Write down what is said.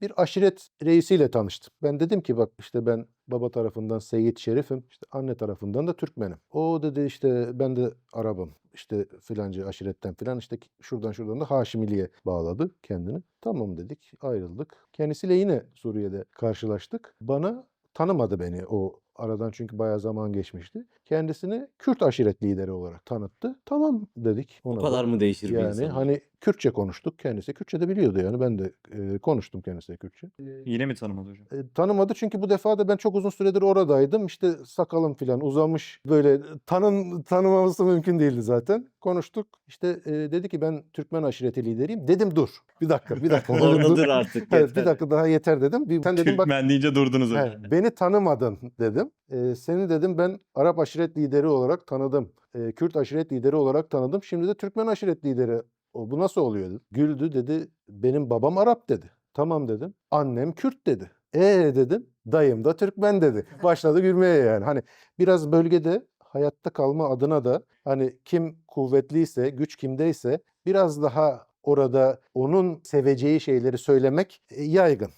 bir aşiret reisiyle tanıştım. Ben dedim ki bak işte ben baba tarafından Seyit Şerif'im, işte anne tarafından da Türkmenim. O dedi işte ben de Arap'ım. İşte filanca aşiretten filan işte şuradan şuradan da Haşimiliğe bağladı kendini. Tamam dedik ayrıldık. Kendisiyle yine Suriye'de karşılaştık. Bana tanımadı beni o aradan çünkü bayağı zaman geçmişti. Kendisini Kürt aşiret lideri olarak tanıttı. Tamam dedik. O ona da. kadar mı değişir bir Yani insan? hani Kürtçe konuştuk. Kendisi Kürtçe de biliyordu yani. Ben de e, konuştum kendisiyle Kürtçe. Yine mi tanımadı hocam? E, tanımadı çünkü bu defa da ben çok uzun süredir oradaydım. İşte sakalım falan uzamış. Böyle tanın tanımaması mümkün değildi zaten. Konuştuk. İşte e, dedi ki ben Türkmen aşireti lideriyim. Dedim dur. Bir dakika, bir dakika. Orada dur. artık. Evet, yeter. bir dakika daha yeter dedim. Bir, sen dedim bak Türkmen deyince durdunuz. He, beni tanımadın dedim. Ee, seni dedim ben Arap aşiret lideri olarak tanıdım. Ee, Kürt aşiret lideri olarak tanıdım. Şimdi de Türkmen aşiret lideri. O, bu nasıl oluyor? Dedi. Güldü dedi. Benim babam Arap dedi. Tamam dedim. Annem Kürt dedi. E dedim. Dayım da Türkmen dedi. Başladı gülmeye yani. Hani biraz bölgede hayatta kalma adına da hani kim kuvvetliyse, güç kimdeyse biraz daha orada onun seveceği şeyleri söylemek e, yaygın.